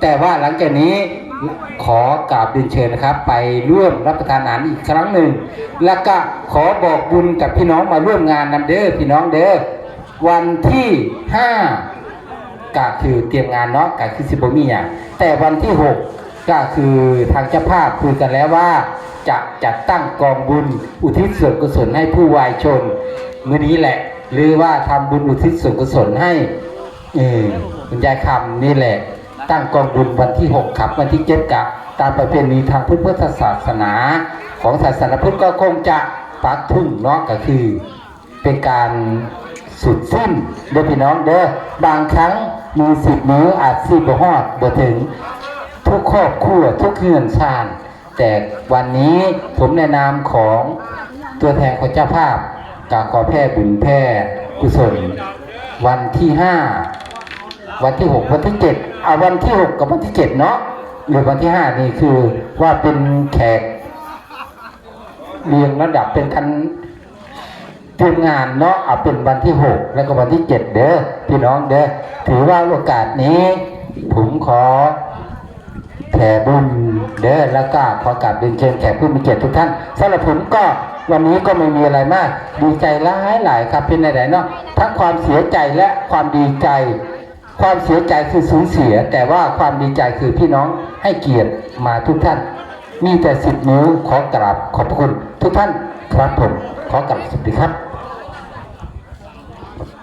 แต่ว่าหลังจากนี้ขอกราบเรียนเชิญนะครับ ไปร่วมรับประทานอาหารอีกครั้งหนึ่ง แล้วก็ขอบอกบุญกับพี่น้องมาร่วมงานนำเด้อพี่น้องเด้อวันที่ห้าก็คือเตรียมงานเนาะก็คือสิบมีอย่างแต่วันที่หกก็คือทางเจ้าภาพคุยกันแล้วว่า จะจัดตั้งกองบุญอุทิศส่วนกุศลให้ผู้วายชนมื้อนี้แหละ หรือว่าทำบุญอุทิศส่วนกุศลให้เออคุณยายคำนี่แหละ ตั้งกองบุญวันที่ 6 ครับ วันที่7กับตามประเพณีทางพุทธศาสนา ของศาสนาพุทธก็คงจะปักทุ่งเนาะก็คือ เป็นการสุดสิ้นเด้อพี่น้องเด้อบางครั้งมีสิบมืออาจสิบหอดบ่ถึง ทุกครอบครัวทุกเฮือนชาญแต่วันนี้ผมในนามของตัวแทนของเจ้าภาพกาขอแพร่บุญแพร่กุศล วันที่ห้า วันที่หกวันที่เจ็ดเอาวันที่หกกับวันที่เจ็ดเนาะหรือวันที่ห้านี่คือว่าเป็นแขกเรียงระดับเป็นคันเตรียมงานเนาะเอาเป็นวันที่หกแล้วก็วันที่เจ็ดเด้อพี่น้องเด้อถือว่าโอกาสนี้ ผมขอแผ่บุญเด้อแล้วก็ขอกราบเรียนเชิญแขกผู้มีเกียรติทุกท่านสำหรับผมก็วันนี้ก็ไม่มีอะไรมาก ดีใจหลายหลายครับเป็นไหนๆเนาะทั้งความเสียใจและความดีใจ ความเสียใจคือสูญเสีย แต่ว่าความดีใจคือพี่น้องให้เกียรติมาทุกท่าน มีแต่สิบนิ้วขอกราบขอบพระคุณทุกท่านครับผมขอกราบสวัสดีครับ